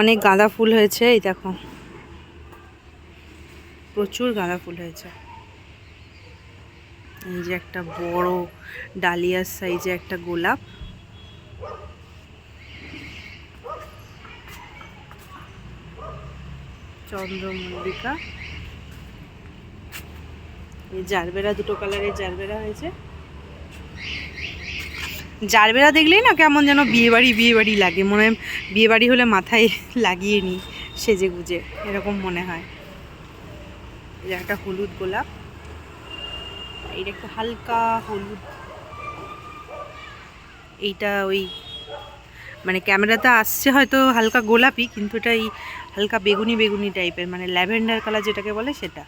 অনেক গাঁদা ফুল হয়েছে, এই দেখো। প্রচুর গাঁদা ফুল হয়েছে। এই যে একটা বড় ডালিয়ার সাইজে একটা গোলাপ। চন্দ্রমল্লিকা। এই জারবেরা, দুটো কালারের জারবেরা হয়েছে। জারবেরা দেখলেই না কেমন যেন বিয়ে বাড়ি বিয়ে বাড়ি লাগে। মনে হয় বিয়ে বাড়ি হলে মাথায় লাগিয়ে নিই সেজে গুজে, এরকম মনে হয়। একটা হলুদ গোলাপ এইটা একটা হালকা হলুদ। এইটা ওই মানে ক্যামেরাতে আসছে হয়তো হালকা গোলাপি, কিন্তু এটা এই হালকা বেগুনি বেগুনি টাইপের মানে ল্যাভেন্ডার কালার যেটাকে বলে সেটা।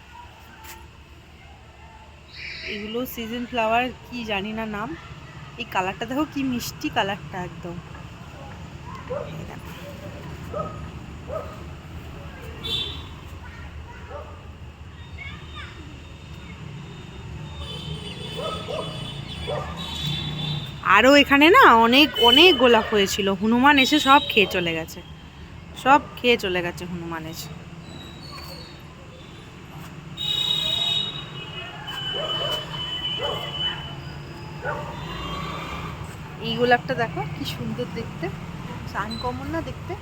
এগুলো সিজন ফ্লাওয়ার, কি জানি না নাম। এই কালারটা দেখো কি মিষ্টি কালারটা একদম। আরও এখানে না অনেক অনেক গোলাপ হয়েছিল। হনুমান এসে সব খেয়ে চলে গেছে। সব খেয়ে চলে গেছে হনুমান এসে। এই গোলাপটা দেখো, কি সুন্দর দেখতে। সানকমন না দেখতে?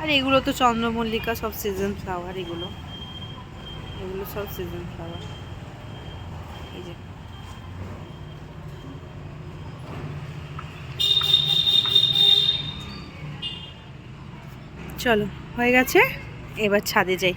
আর এগুলো তো চন্দ্রমল্লিকা, সব সিজন ফ্লাওয়ার এগুলো। এগুলো সব সিজন ফ্লাওয়ার এই যে। চলো, হয়ে গেছে। এবার ছাদে যাই।